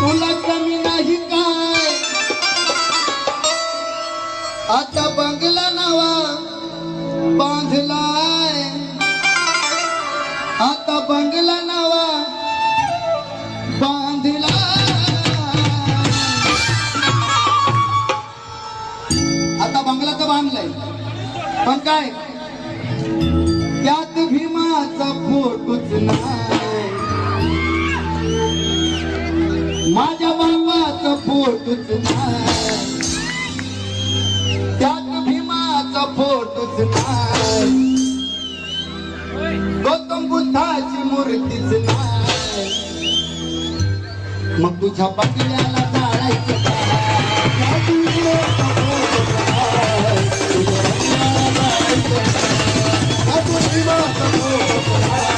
तुला कमी नाही काय? आता बंगला नवा बांधलाय. आता बंगला नवा बांधला आता बंगला तर बांधलाय. पण काय? माझ्या भावाचं फोटूच नाही त्यात भीमाचा फोटूच नाही गौतम बुद्धाची मूर्तीच नाही मग तुझ्या पाकिल्याला जाळायचं काय तुझ्या भीमाचा फोटो